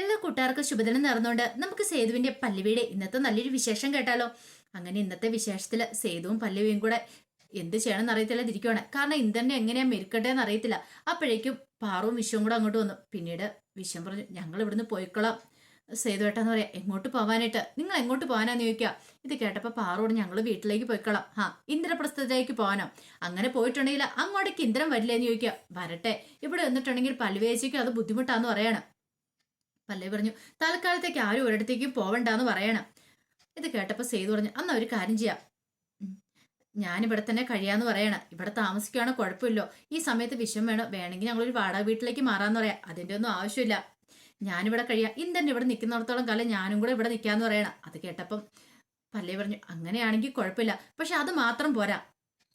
എല്ലാ കൂട്ടുകാർക്കും ശുഭദിനം നേർന്നുകൊണ്ട് നമുക്ക് സേതുവിന്റെ പല്ലവിയുടെ ഇന്നത്തെ നല്ലൊരു വിശേഷം കേട്ടാലോ? അങ്ങനെ ഇന്നത്തെ വിശേഷത്തിൽ സേതുവും പല്ലവിയും കൂടെ എന്ത് ചെയ്യണമെന്ന് അറിയത്തില്ല തിരിക്കുവാണ് കാരണം ഇന്ദ്രനെ എങ്ങനെയാ മെരുക്കട്ടെ എന്ന് അറിയത്തില്ല. അപ്പോഴേക്കും പാറും വിശ്വം കൂടെ അങ്ങോട്ട് വന്നു. പിന്നീട് വിശ്വം പറഞ്ഞു ഞങ്ങൾ ഇവിടുന്ന് പോയിക്കൊള്ളാം ഏട്ടാന്ന് പറയാം എങ്ങോട്ട് പോവാനായിട്ട് നിങ്ങൾ എങ്ങോട്ട് പോകാനാന്ന് ചോദിക്കുക ഇത് കേട്ടപ്പോൾ പാറോട് ഞങ്ങൾ വീട്ടിലേക്ക് പോയിക്കൊള്ളാം ആ ഇന്ദ്രപ്രസ്ഥത്തിലേക്ക് പോകാനോ? അങ്ങനെ പോയിട്ടുണ്ടെങ്കിൽ അങ്ങോട്ടേക്ക് ഇന്ദ്രൻ വരില്ലേന്ന് ചോദിക്കുക വരട്ടെ. ഇവിടെ വന്നിട്ടുണ്ടെങ്കിൽ പല്ലുവേച്ചയ്ക്കും അത് ബുദ്ധിമുട്ടാന്ന് പറയണം. പല്ലവി പറഞ്ഞു തൽക്കാലത്തേക്ക് ആരും ഒരിടത്തേക്കും പോവണ്ടെന്ന് പറയണം. ഇത് കേട്ടപ്പോൾ സെയ്തു പറഞ്ഞു അന്ന് ഒരു കാര്യം ചെയ്യാം. ഞാനിവിടെ തന്നെ കഴിയാന്ന് പറയണം. ഇവിടെ താമസിക്കുകയാണ് കുഴപ്പമില്ലോ. ഈ സമയത്ത് വിഷം വേണം. വേണമെങ്കിൽ ഞങ്ങളൊരു വാടക വീട്ടിലേക്ക് മാറാന്ന് പറയാം. അതിന്റെ ഒന്നും ആവശ്യമില്ല. ഞാനിവിടെ കഴിയാം. ഇന്തന്നെ ഇവിടെ നിൽക്കുന്നിടത്തോളം കാലം ഞാനും കൂടെ ഇവിടെ നിൽക്കാന്ന് പറയണം. അത് കേട്ടപ്പം പല്ലേ പറഞ്ഞു അങ്ങനെയാണെങ്കിൽ കുഴപ്പമില്ല. പക്ഷെ അത് മാത്രം പോരാ.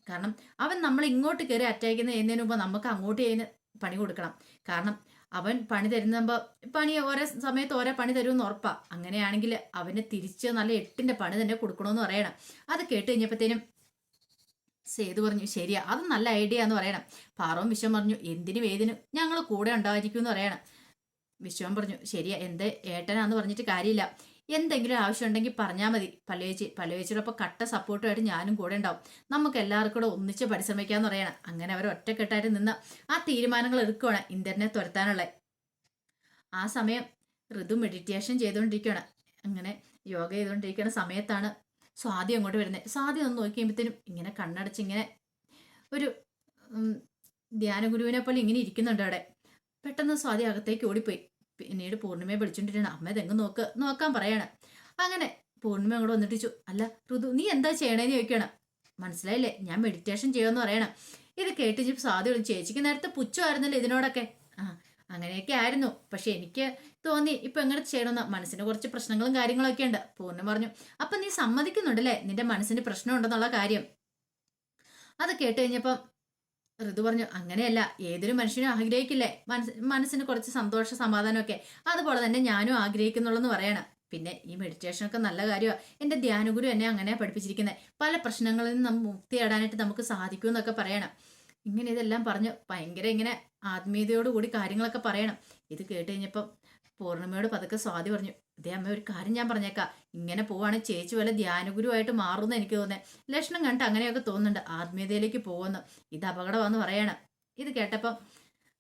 കാരണം അവൻ നമ്മൾ ഇങ്ങോട്ട് കയറി അറ്റാക്ക് ചെയ്യുന്നതിന് മുമ്പ് നമുക്ക് അങ്ങോട്ട് ചെയ്യുന്ന പണി കൊടുക്കണം. കാരണം അവൻ പണി തരുന്നപ്പോൾ പണി ഓരോ സമയത്ത് ഓരോ പണി തരുമെന്ന് ഉറപ്പാ. അങ്ങനെയാണെങ്കിൽ അവന് തിരിച്ച് നല്ല എട്ടിന്റെ പണി തന്നെ കൊടുക്കണമെന്ന് പറയണം. അത് കേട്ട് കഴിഞ്ഞപ്പോഴത്തേനും സേതു പറഞ്ഞു ശരിയാ അത് നല്ല ഐഡിയ എന്ന് പറയണം. പാറവും വിശ്വം പറഞ്ഞു എന്തിനും ഏതിനും ഞങ്ങൾ കൂടെ ഉണ്ടായിരിക്കും എന്ന് പറയണം. വിശ്വം പറഞ്ഞു ശരിയാ എന്ത് ഏട്ടനാന്ന് പറഞ്ഞിട്ട് കാര്യമില്ല. എന്തെങ്കിലും ആവശ്യം ഉണ്ടെങ്കിൽ പറഞ്ഞാൽ മതി പല്ലുവേച്ചി പല്ലുവേച്ചിയോടൊപ്പം കട്ട സപ്പോർട്ടുമായിട്ട് ഞാനും കൂടെ ഉണ്ടാവും. നമുക്ക് എല്ലാവർക്കും കൂടെ ഒന്നിച്ച് പരിശ്രമിക്കാന്ന് പറയണം. അങ്ങനെ അവർ ഒറ്റക്കെട്ടായിട്ട് നിന്ന് ആ തീരുമാനങ്ങൾ എടുക്കുവാണ് ഇന്ദ്രനെ തുരത്താനുള്ള ആ സമയം ഋതു മെഡിറ്റേഷൻ ചെയ്തുകൊണ്ടിരിക്കുകയാണ് അങ്ങനെ യോഗ ചെയ്തുകൊണ്ടിരിക്കുന്ന സമയത്താണ് സ്വാതി അങ്ങോട്ട് വരുന്നത്. സ്വാതി ഒന്ന് നോക്കി കഴിയുമ്പോഴത്തേനും ഇങ്ങനെ കണ്ണടച്ച് ഇങ്ങനെ ഒരു ധ്യാനഗുരുവിനെ പോലെ ഇങ്ങനെ ഇരിക്കുന്നുണ്ട് അവിടെ. പെട്ടെന്ന് സ്വാതി അകത്തേക്ക് ഓടിപ്പോയി. പിന്നീട് പൂർണിമയെ വിളിച്ചോണ്ടിരിക്കണം അമ്മ ഇതെങ്ങ് നോക്ക് നോക്കാൻ പറയാണ്. അങ്ങനെ പൂർണിമ അങ്ങോട്ട് വന്നിട്ട് ചോദിച്ചു അല്ല ഋതു നീ എന്താ ചെയ്യണേന്ന് ചോദിക്കണം മനസ്സിലായില്ലേ? ഞാൻ മെഡിറ്റേഷൻ ചെയ്യുമെന്ന് പറയണം. ഇത് കേട്ട് സ്വാതി വിളിച്ചു ചേച്ചിക്ക് നേരത്തെ പുച്ഛമായിരുന്നല്ലോ ഇതിനോടൊക്കെ. ആ അങ്ങനെയൊക്കെ ആയിരുന്നു. പക്ഷെ എനിക്ക് തോന്നി ഇപ്പൊ എങ്ങനെ ചെയ്യണമെന്ന്. മനസ്സിന് കുറച്ച് പ്രശ്നങ്ങളും കാര്യങ്ങളൊക്കെ ഉണ്ട്. പൂർണം പറഞ്ഞു അപ്പൊ നീ സമ്മതിക്കുന്നുണ്ടല്ലേ? നിന്റെ മനസ്സിന് പ്രശ്നമുണ്ടെന്നുള്ള കാര്യം. അത് കേട്ട് കഴിഞ്ഞപ്പം ഋതു പറഞ്ഞു അങ്ങനെയല്ല ഏതൊരു മനുഷ്യനും ആഗ്രഹിക്കില്ലേ? മനസ് മനസ്സിന് കുറച്ച് സന്തോഷ സമാധാനമൊക്കെ. അതുപോലെ തന്നെ ഞാനും ആഗ്രഹിക്കുന്നുള്ളെന്ന് പറയണം. പിന്നെ ഈ മെഡിറ്റേഷൻ ഒക്കെ നല്ല കാര്യമാണ് എന്റെ ധ്യാനഗുരു എന്നെ അങ്ങനെ പഠിപ്പിച്ചിരിക്കുന്നത് പല പ്രശ്നങ്ങളിൽ നിന്ന് മുക്തി നേടാനായിട്ട് നമുക്ക് സാധിക്കും എന്നൊക്കെ പറയണം. ഇങ്ങനെ ഇതെല്ലാം പറഞ്ഞ് ഭയങ്കര ഇങ്ങനെ ആത്മീയതയോടുകൂടി കാര്യങ്ങളൊക്കെ പറയണം. ഇത് കേട്ട് കഴിഞ്ഞപ്പം പൂർണിമയോട് പതുക്കെ സ്വാതി പറഞ്ഞു ഇതേ അമ്മ ഒരു കാര്യം ഞാൻ പറഞ്ഞേക്കാം. ഇങ്ങനെ പോവാണ് ചേച്ചി വല്ല ധ്യാനഗുരുവായിട്ട് മാറുമെന്ന് എനിക്ക് തോന്നുന്നത് ലക്ഷണം കണ്ടിട്ട് അങ്ങനെയൊക്കെ തോന്നുന്നുണ്ട്. ആത്മീയതയിലേക്ക് പോകുന്നു ഇത് അപകടമാണെന്ന് പറയണം. ഇത് കേട്ടപ്പം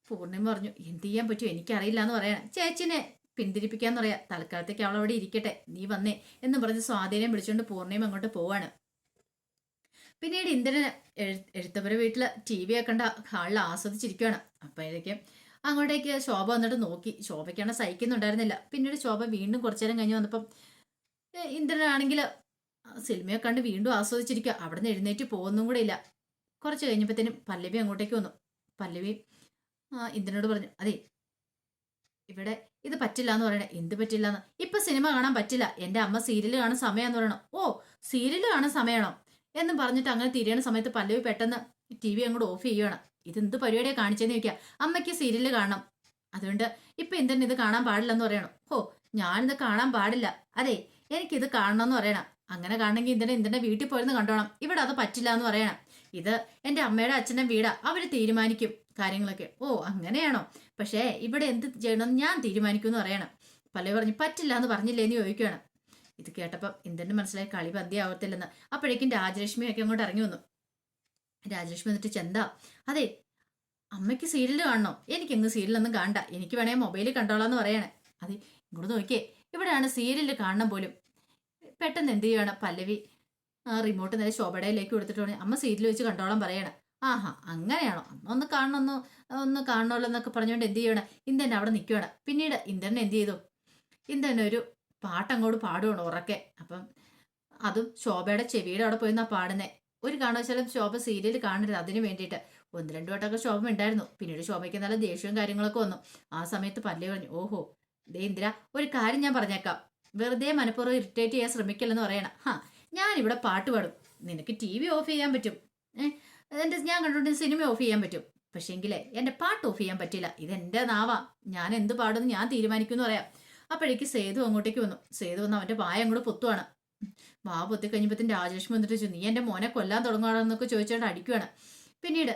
പൂർണിമ പറഞ്ഞു എന്ത് ചെയ്യാൻ പറ്റും? എനിക്കറിയില്ല എന്ന് പറയണം. ചേച്ചിനെ പിന്തിരിപ്പിക്കാന്ന് പറയാ. തൽക്കാലത്തേക്ക് അവൾ അവിടെ ഇരിക്കട്ടെ. നീ വന്നേ എന്ന് പറഞ്ഞ് സ്വാധീനം വിളിച്ചുകൊണ്ട് പൂർണിമ അങ്ങോട്ട് പോവാണ്. പിന്നീട് ഇന്ദ്രനെ എഴു- എഴുത്തപ്പുര വീട്ടിൽ ടി വി ഒക്കെ കണ്ട ഹാളിൽ ആസ്വദിച്ചിരിക്കുകയാണ് അപ്പോഴേക്കും അങ്ങോട്ടേക്ക് ശോഭ വന്നിട്ട് നോക്കി. ശോഭയ്ക്കാണ് സഹിക്കുന്നുണ്ടായിരുന്നില്ല പിന്നീട് ശോഭ വീണ്ടും കുറച്ചു നേരം കഴിഞ്ഞ് വന്നപ്പം ഇന്ദ്രനാണെങ്കിൽ സിനിമയെ കണ്ട് വീണ്ടും ആസ്വദിച്ചിരിക്കുക അവിടെ നിന്ന് എഴുന്നേറ്റ് പോകുന്നും കൂടെ ഇല്ല. കുറച്ച് കഴിഞ്ഞപ്പോഴത്തേനും പല്ലവി അങ്ങോട്ടേക്ക് വന്നു. പല്ലവി ഇന്ദ്രനോട് പറഞ്ഞു അതെ ഇവിടെ ഇത് പറ്റില്ല എന്ന് പറയണേ. എന്ത് പറ്റില്ല എന്ന്? ഇപ്പൊ സിനിമ കാണാൻ പറ്റില്ല. എന്റെ അമ്മ സീരിയൽ കാണാൻ സമയം എന്ന് പറയണം. ഓ സീരിയൽ കാണാൻ സമയമാണോ? എന്നും പറഞ്ഞിട്ട് അങ്ങനെ തിരിയണ സമയത്ത് പല്ലവി പെട്ടെന്ന് ടി വി അങ്ങോട്ട് ഓഫ് ചെയ്യണം ഇത് എന്ത് പരിപാടിയാണ് കാണിച്ചെന്ന് ചോദിക്കുക അമ്മയ്ക്ക് സീരിയൽ കാണണം. അതുകൊണ്ട് ഇപ്പം എന്തിനാ ഇത് കാണാൻ പാടില്ലെന്ന് പറയണം. ഓ ഞാനിത് കാണാൻ പാടില്ല. അതെ എനിക്കിത് കാണണമെന്ന് പറയണം. അങ്ങനെ കാണണമെങ്കിൽ ഇതിന്റെ ഇതിന്റെ വീട്ടിൽ പോയിരുന്ന് കണ്ടോണം? ഇവിടെ അത് പറ്റില്ല എന്ന് പറയണം. ഇത് എന്റെ അമ്മയുടെ അച്ഛന്റെ വീടാ. അവർ തീരുമാനിക്കും കാര്യങ്ങളൊക്കെ. ഓ അങ്ങനെയാണോ? പക്ഷേ ഇവിടെ എന്ത് ചെയ്യണമെന്ന് ഞാൻ തീരുമാനിക്കും എന്ന് പറയണം. പല പറഞ്ഞു പറ്റില്ല എന്ന് പറഞ്ഞില്ലേ എന്ന് ചോദിക്കുകയാണ് ഇത് കേട്ടപ്പം ഇന്ദ്രന് മനസ്സിലായി? കളി പന്തിയാവത്തില്ലെന്ന്. അപ്പോഴേക്കും രാജലക്ഷ്മിയൊക്കെ അങ്ങോട്ട് ഇറങ്ങി വന്നു. രാജലക്ഷ്മി എന്നിട്ട് ചെന്താ അതെ അമ്മയ്ക്ക് സീരിയൽ കാണണോ. എനിക്കെങ്ങ് സീരിയലൊന്നും കാണണ്ട. എനിക്ക് വേണേ മൊബൈലിൽ കണ്ടോളാന്ന് പറയണേ. അതെ ഇങ്ങോട്ട് നോക്കിയേ. ഇവിടെയാണ് സീരിയൽ കാണണം പോലും. പെട്ടെന്ന് എന്ത് ചെയ്യണം? പല്ലവി ആ റിമോട്ട് നേരെ ശോഭടയിലേക്ക് കൊടുത്തിട്ട് അമ്മ സീരിയൽ വെച്ച് കണ്ടോളാൻ പറയണം. ആഹാ അങ്ങനെയാണോ? അമ്മ ഒന്ന് കാണണമെന്ന് ഒന്ന് കാണണമല്ലോ എന്നൊക്കെ പറഞ്ഞുകൊണ്ട് എന്ത് ചെയ്യണം? ഇന്ദ്രൻ അവിടെ നിൽക്കുകയാണ് പിന്നീട് ഇന്ദ്രൻ എന്ത് ചെയ്തു? ഇന്ദ്രൻ ഒരു പാട്ടങ്ങോട്ട് പാടുകയാണ് ഉറക്കെ. അപ്പം അതും ശോഭയുടെ ചെവിയുടെ അവിടെ പോയി നിന്നാ പാടുന്നേ. ഒരു കാരണവശാലും ശോഭ സീരിയൽ കാണരുത്. അതിനു വേണ്ടിയിട്ട് ഒന്ന് രണ്ടു വട്ടമൊക്കെ ശോഭ ഉണ്ടായിരുന്നു. പിന്നീട് ശോഭയ്ക്ക് നല്ല ദേഷ്യവും കാര്യങ്ങളൊക്കെ വന്നു. ആ സമയത്ത് പല്ലേ പറഞ്ഞു ഓഹോ ദേ ഇന്ദിര ഒരു കാര്യം ഞാൻ പറഞ്ഞേക്കാം. വെറുതെ മനഃപൂർവം ഇറിറ്റേറ്റ് ചെയ്യാൻ ശ്രമിക്കില്ലെന്ന് പറയണം. ഹാ ഞാനിവിടെ പാട്ട് പാടും. നിനക്ക് ടി വി ഓഫ് ചെയ്യാൻ പറ്റും. എന്റെ ഞാൻ കണ്ടുകൊണ്ട് സിനിമ ഓഫ് ചെയ്യാൻ പറ്റും. പക്ഷേങ്കിലേ എന്റെ പാട്ട് ഓഫ് ചെയ്യാൻ പറ്റില്ല. ഇതെന്റെ നാവാ. ഞാൻ എന്ത് പാടുമെന്ന് ഞാൻ തീരുമാനിക്കുമെന്ന് പറയാം. അപ്പോഴേക്ക് സേതു അങ്ങോട്ടേക്ക് വന്നു. സേതു വന്ന് അവന്റെ വായ അങ്ങോട്ട് പൊത്തുവാണ്. വാ പൊത്തി കഴിഞ്ഞപ്പോഴത്തേന് രാജലക്ഷ്മി വന്നിട്ട് ചോദിച്ചു, നീ എന്റെ മോനെ കൊല്ലാൻ തുടങ്ങുകയാണെന്നൊക്കെ ചോദിച്ചുകൊണ്ട് അടിക്കുവാണ്. പിന്നീട്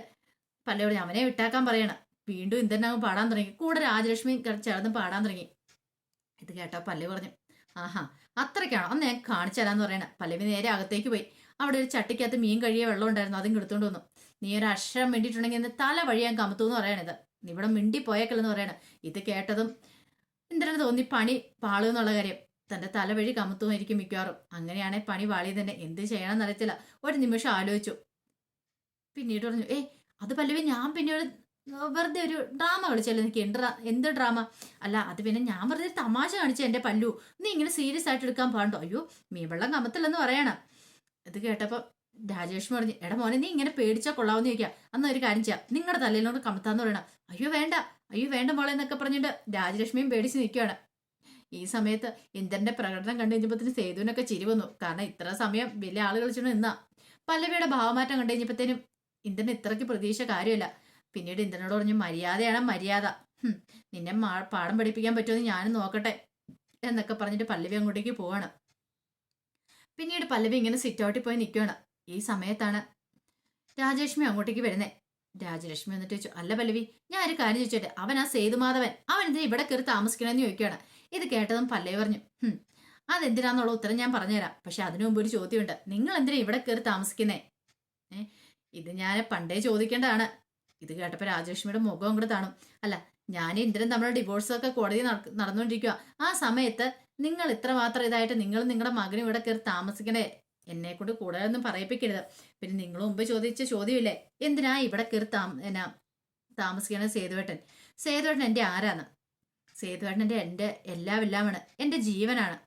പല്ലയോട് അവനെ വിട്ടാക്കാൻ പറയണം. വീണ്ടും ഇന്ദ്രനങ്ങ് പാടാൻ തുടങ്ങി. കൂടെ രാജലക്ഷ്മി ചേർന്ന് പാടാൻ തുടങ്ങി. ഇത് കേട്ടോ പല്ലവി പറഞ്ഞു. ആഹാ അത്രയ്ക്കാണോ? അന്ന് ഞാൻ കാണിച്ചു തരാന്ന് പറയണ. പല്ലവി നേരെ അകത്തേക്ക് പോയി. അവിടെ ഒരു ചട്ടിക്കകത്ത് മീൻ കഴിയ വെള്ളം ഉണ്ടായിരുന്നു അതും എടുത്തോണ്ട് വന്നു. നീ ഒരു അക്ഷരം വേണ്ടിയിട്ടുണ്ടെങ്കിൽ തല വഴി ഞാൻ കമത്തു എന്ന് പറയണത്. ഇവിടെ മിണ്ടി പോയേക്കല്ലെന്ന് പറയണ. ഇത് കേട്ടതും ഇന്ദ്രന് തോന്നി പണി പാളുന്നുള്ള കാര്യം. തന്റെ തല വഴി കമത്തുമായിരിക്കും മിക്കവാറും. അങ്ങനെയാണെ പണി വാളി തന്നെ എന്ത് ചെയ്യണമെന്ന് അറിയത്തില്ല ഒരു നിമിഷം ആലോചിച്ചു. പിന്നീട് പറഞ്ഞു ഏ അത് പല്ലവി ഞാൻ പിന്നെ ഒരു വെറുതെ ഒരു ഡ്രാമ കളിച്ചല്ലോ എനിക്ക് എന്ത് എന്ത് ഡ്രാമ? അല്ല അത് പിന്നെ ഞാൻ വെറുതെ തമാശ കാണിച്ച എന്റെ പല്ലു. നീ ഇങ്ങനെ സീരിയസ് ആയിട്ട് എടുക്കാൻ പാടുണ്ടോ? അയ്യോ മീവെള്ളം കമത്തില്ലെന്ന് പറയണം. ഇത് കേട്ടപ്പോൾ രാജേഷ് പറഞ്ഞു എടാ മോനെ നീ ഇങ്ങനെ പേടിച്ചാൽ കൊള്ളാവുന്ന ചോദിക്കാം. അന്ന് ഒരു കാര്യം ചെയ്യാം. നിങ്ങളുടെ തലയിലോട്ട് കമത്താന്ന് പറയണം. അയ്യോ വേണ്ട. അയ്യോ വേണ്ട മോളെ എന്നൊക്കെ പറഞ്ഞിട്ട് രാജലക്ഷ്മിയും പേടിച്ച് നിൽക്കുകയാണ് ഈ സമയത്ത് ഇന്ദ്രന്റെ പ്രകടനം കണ്ടു കഴിഞ്ഞപ്പോഴത്തേന് സേതുവിനൊക്കെ ചിരി വന്നു. കാരണം ഇത്ര സമയം വലിയ ആളുകൾ കളിച്ചോണ്ട് നിന്നാ. പല്ലവിയുടെ ഭാവമാറ്റം കണ്ടു കഴിഞ്ഞപ്പോഴത്തേനും ഇന്ദ്രൻ ഇത്രയ്ക്ക് പ്രതീക്ഷ കാര്യമല്ല. പിന്നീട് ഇന്ദ്രനോട് പറഞ്ഞു മര്യാദയാണ് മര്യാദ. നിന്നെ പാഠം പഠിപ്പിക്കാൻ പറ്റുമെന്ന് ഞാനും നോക്കട്ടെ എന്നൊക്കെ പറഞ്ഞിട്ട് പല്ലവി അങ്ങോട്ടേക്ക് പോവാണ്. പിന്നീട് പല്ലവി ഇങ്ങനെ സിറ്റ് ഔട്ടിൽ പോയി നിൽക്കുകയാണ് ഈ സമയത്താണ് രാജലക്ഷ്മി അങ്ങോട്ടേക്ക് വരുന്നേ. രാജലക്ഷ്മി എന്നിട്ട് ചോദിച്ചു അല്ല പല്ലവി ഞാൻ ഒരു കാര്യം ചോദിച്ചോട്ടെ? അവൻ ആ സേതുമാധവൻ. അവൻ എന്തിനാ ഇവിടെ കയറി താമസിക്കണമെന്ന് ചോദിക്കുകയാണ് ഇത് കേട്ടതും പല്ലേ പറഞ്ഞു "ഹും, അതെന്തിനാന്നുള്ള ഉത്തരം ഞാൻ പറഞ്ഞുതരാം. പക്ഷെ അതിനു മുമ്പ് ഒരു ചോദ്യമുണ്ട്. നിങ്ങൾ എന്തിനാ ഇവിടെ കയറി താമസിക്കുന്നേ? ഇത് ഞാൻ പണ്ടേ ചോദിക്കേണ്ടതാണ്. ഇത് കേട്ടപ്പോൾ രാജലക്ഷ്മിയുടെ മുഖം അങ്ങോട്ട് താണു. അല്ല ഞാൻ ഇന്ദ്രൻ തമ്മിലുള്ള ഡിവോഴ്സൊക്കെ കോടതി നട- നടന്നുകൊണ്ടിരിക്കുക ആ സമയത്ത് നിങ്ങൾ ഇത്ര മാത്രം ഇതായിട്ട് നിങ്ങളും നിങ്ങളുടെ മകനും ഇവിടെ കയറി താമസിക്കണേ എന്നെ കൊണ്ട് കൂടുതലൊന്നും പറയിപ്പിക്കരുത്. പിന്നെ നിങ്ങൾ മുമ്പ് ചോദിച്ച ചോദ്യമില്ലേ? എന്തിനാ ഇവിടെ കയറി താമ എന്നാ താമസിക്കണത് സേതുവേട്ടൻ? സേതുവേട്ടൻ എന്റെ ആരാണ് സേതുവേട്ടൻ എന്റെ എല്ലാം എല്ലാമാണ് എന്റെ ജീവനാണ്.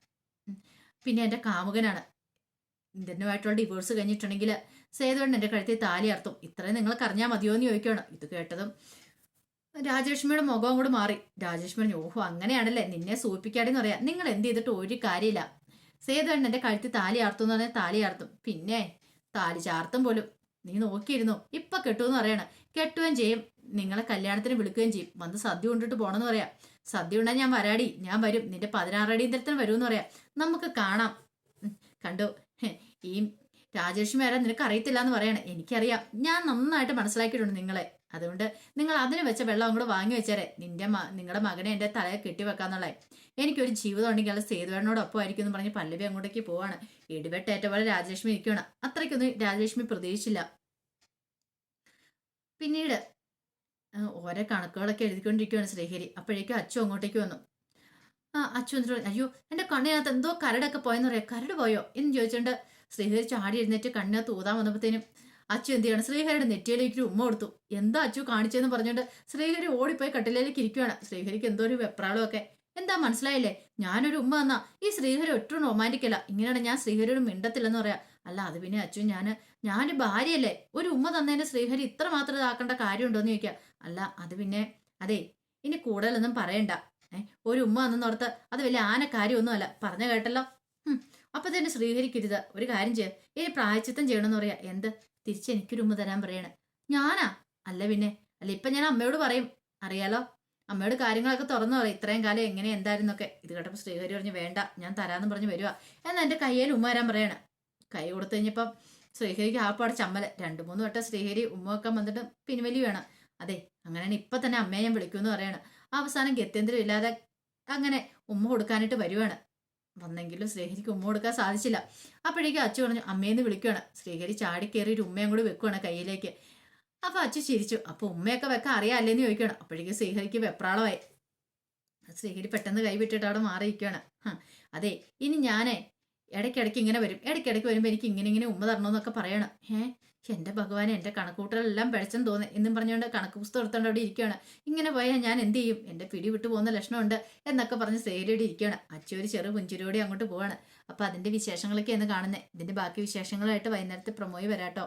പിന്നെ എന്റെ കാമുകനാണ്. ഇന്ദ്രനുമായിട്ടുള്ള ഡിവോഴ്സ് കഴിഞ്ഞിട്ടുണ്ടെങ്കിൽ സേതുവേട്ടൻ എന്റെ കഴുത്തിൽ താലി അർത്തും ഇത്രയും നിങ്ങൾക്ക് അറിഞ്ഞാൽ മതിയോ എന്ന് ചോദിക്കുകയാണ്. ഇത് കേട്ടതും രാജലക്ഷ്മിയുടെ മുഖം കൂടെ മാറി. രാജലക്ഷ്മി ഓഹോ അങ്ങനെയാണല്ലേ? നിന്നെ സൂചിപ്പിക്കാടെന്ന് പറയാം. നിങ്ങൾ എന്ത് ചെയ്തിട്ട് ഒരു കാര്യമില്ല. സേതുവേട്ടൻ എന്റെ കഴുത്തിൽ താലി ആർത്തും എന്ന് പറഞ്ഞാൽ താലി ആർത്തും പിന്നെ താലി ചാർത്തും പോലും. നീ നോക്കിയിരുന്നു. ഇപ്പൊ കെട്ടുമെന്ന് പറയണം. കെട്ടുകയും ചെയ്യും. നിങ്ങളെ കല്യാണത്തിന് വിളിക്കുകയും ചെയ്യും. വന്ന് സദ്യ കൊണ്ടിട്ട് പോണെന്ന് പറയാം. സദ്യ ഉണ്ടാ ഞാൻ വരാടി. ഞാൻ വരും. നിന്റെ പതിനാറടി ഇന്ദ്രത്തിന് വരുമെന്ന് പറയാം. നമുക്ക് കാണാം. കണ്ടു? ഈ രാജലക്ഷ്മി ആരാ നിനക്ക് അറിയത്തില്ല എന്ന് പറയണേ. എനിക്കറിയാം. ഞാൻ നന്നായിട്ട് മനസ്സിലാക്കിയിട്ടുണ്ട് നിങ്ങളെ. അതുകൊണ്ട് നിങ്ങൾ അതിന് വെച്ച വെള്ളം അങ്ങോട്ട് വാങ്ങി വെച്ചേരെ. നിന്റെ നിങ്ങളുടെ മകനെ എന്റെ തലയെ കെട്ടിവെക്കാന്നുള്ളേ എനിക്കൊരു ജീവിതം ഉണ്ടെങ്കിൽ അത് സേതുവേണോടൊപ്പം ആയിരിക്കും എന്ന് പറഞ്ഞ് പല്ലവി അങ്ങോട്ടേക്ക് പോവാണ്. ഇടിവെട്ടേറ്റ പോലെ രാജലക്ഷ്മി ഇരിക്കണം അത്രയ്ക്കൊന്നും രാജലക്ഷ്മി പ്രതീക്ഷിച്ചില്ല. പിന്നീട് ഓരോ കണക്കുകളൊക്കെ എഴുതിക്കൊണ്ടിരിക്കുകയാണ് ശ്രീഹരി. അപ്പോഴേക്കും അച്ചു അങ്ങോട്ടേക്ക് വന്നു. ആ അച്ചു എന്നിട്ട് അയ്യോ എന്റെ കണ്ണിനകത്ത് എന്തോ കരടൊക്കെ പോയെന്ന് പറയാം. കരട് പോയോ? എന്ന് ചോദിച്ചുകൊണ്ട് ശ്രീഹരി ചാടി എഴുന്നേറ്റ് കണ്ണിനകത്ത് ഊതാൻ വന്നപ്പോഴത്തേനും അച്ചു എന്ത് ചെയ്യണം? ശ്രീഹരിയുടെ നെറ്റിയിലേക്ക് ഒരു ഉമ്മ കൊടുത്തു. എന്താ അച്ചു കാണിച്ചതെന്ന് പറഞ്ഞുകൊണ്ട് ശ്രീഹരി ഓടിപ്പോയി കട്ടിലേക്ക് ഇരിക്കുകയാണ് ശ്രീഹരിക്ക് എന്തോ ഒരു വെപ്രാളമൊക്കെ. എന്താ മനസ്സിലായില്ലേ? ഞാനൊരു ഉമ്മ തന്നാ ഈ ശ്രീഹരി ഒട്ടും റൊമാന്റിക് അല്ല. ഇങ്ങനെയാണ് ഞാൻ ശ്രീഹരിയോട് മിണ്ടത്തില്ലെന്ന് പറയാ. അല്ല അത് പിന്നെ അച്ചു ഞാൻ ഞാൻ ഭാര്യയല്ലേ. ഒരു ഉമ്മ തന്നതിന് ശ്രീഹരി ഇത്ര മാത്രം ഇതാക്കേണ്ട കാര്യമുണ്ടോന്ന് ചോദിക്കുക അല്ല അത് പിന്നെ അതെ ഇനി കൂടുതലൊന്നും പറയണ്ട. ഏഹ് ഒരു ഉമ്മ എന്നു ഓർത്ത് അത് വലിയ ആന കാര്യമൊന്നുമല്ല പറഞ്ഞു കേട്ടല്ലോ? അപ്പൊ തന്നെ ശ്രീഹരിക്കരുത്. ഒരു കാര്യം ചെയ്യാം. ഇനി പ്രായച്ചിത്തം ചെയ്യണമെന്ന് പറയാ. എന്ത്? തിരിച്ച് എനിക്കൊരു ഉമ്മ തരാൻ പറയണേ. ഞാനാ? അല്ല പിന്നെ അല്ല ഇപ്പൊ ഞാൻ അമ്മയോട് പറയും. അറിയാലോ? അമ്മയോട് കാര്യങ്ങളൊക്കെ തുറന്നു പറയും. ഇത്രയും കാലം എങ്ങനെ എന്തായിരുന്നൊക്കെ. ഇത് കേട്ടപ്പോൾ ശ്രീഹരി പറഞ്ഞു വേണ്ട ഞാൻ തരാന്ന് പറഞ്ഞ് വരിക എന്നാൽ എന്റെ കയ്യിൽ ഉമ്മ വരാൻ പറയണ. കൈ കൊടുത്തു കഴിഞ്ഞപ്പം ശ്രീഹരിക്ക് ആപ്പാട് ചമ്മൽ. രണ്ടു മൂന്ന് വട്ടം ശ്രീഹരി ഉമ്മ വെക്കാൻ വന്നിട്ട് പിൻവലി വേണം. അതെ അങ്ങനെയാണ് ഇപ്പൊ തന്നെ അമ്മയെ ഞാൻ വിളിക്കുമെന്ന് ആ അവസാനം ഗത്യന്തരം ഇല്ലാതെ അങ്ങനെ ഉമ്മ കൊടുക്കാനായിട്ട് വരുവാണ്. വന്നെങ്കിലും ശ്രീഹരിക്ക് ഉമ്മ കൊടുക്കാൻ സാധിച്ചില്ല. അപ്പോഴേക്കും അച്ഛൻ പറഞ്ഞു അമ്മയെന്ന് വിളിക്കുകയാണ് ശ്രീഹരി ചാടി കയറി ഒരു ഉമ്മയും കൂടി വെക്കുവാണ് കയ്യിലേക്ക്. അപ്പൊ അച്ചു ചിരിച്ചു. അപ്പൊ ഉമ്മയൊക്കെ വെക്കാൻ അറിയാമല്ലേന്ന് ചോദിക്കണം അപ്പോഴേക്കും ശ്രീഹരിക്ക് വെപ്രാളമായി. ശ്രീഹരി പെട്ടെന്ന് കൈവിട്ടിട്ട് അവിടെ മാറിയിരിക്കുകയാണ്. അതെ ഇനി ഞാനേ ഇടയ്ക്കിടയ്ക്ക് ഇങ്ങനെ വരും. ഇടയ്ക്കിടയ്ക്ക് വരുമ്പോൾ എനിക്ക് ഇങ്ങനെ ഇങ്ങനെ ഉമ്മ തരണമെന്നൊക്കെ പറയണം. ഏ എന്റെ ഭഗവാനെ എന്റെ കണക്കൂട്ടലെല്ലാം പിഴച്ചെന്ന് തോന്നി എന്നും പറഞ്ഞുകൊണ്ട് കണക്ക് പുസ്തകം എടുത്തോണ്ട് അവിടെ ഇരിക്കുകയാണ്. ഇങ്ങനെ പോയാൽ ഞാൻ എന്ത് ചെയ്യും? എന്റെ പിടി വിട്ടു പോകുന്ന ലക്ഷണമുണ്ട് എന്നൊക്കെ പറഞ്ഞ് സേലിയോടെ ഇരിക്കുകയാണ്. അച്ഛ ഒരു ചെറു പുഞ്ചിരിയോടെ അങ്ങോട്ട് പോവാണ്. അപ്പൊ അതിന്റെ വിശേഷങ്ങളൊക്കെ എന്ന് കാണുന്നത് ഇതിന്റെ ബാക്കി വിശേഷങ്ങളായിട്ട് വൈകുന്നേരത്തെ പ്രൊമോയി വരാട്ടോ.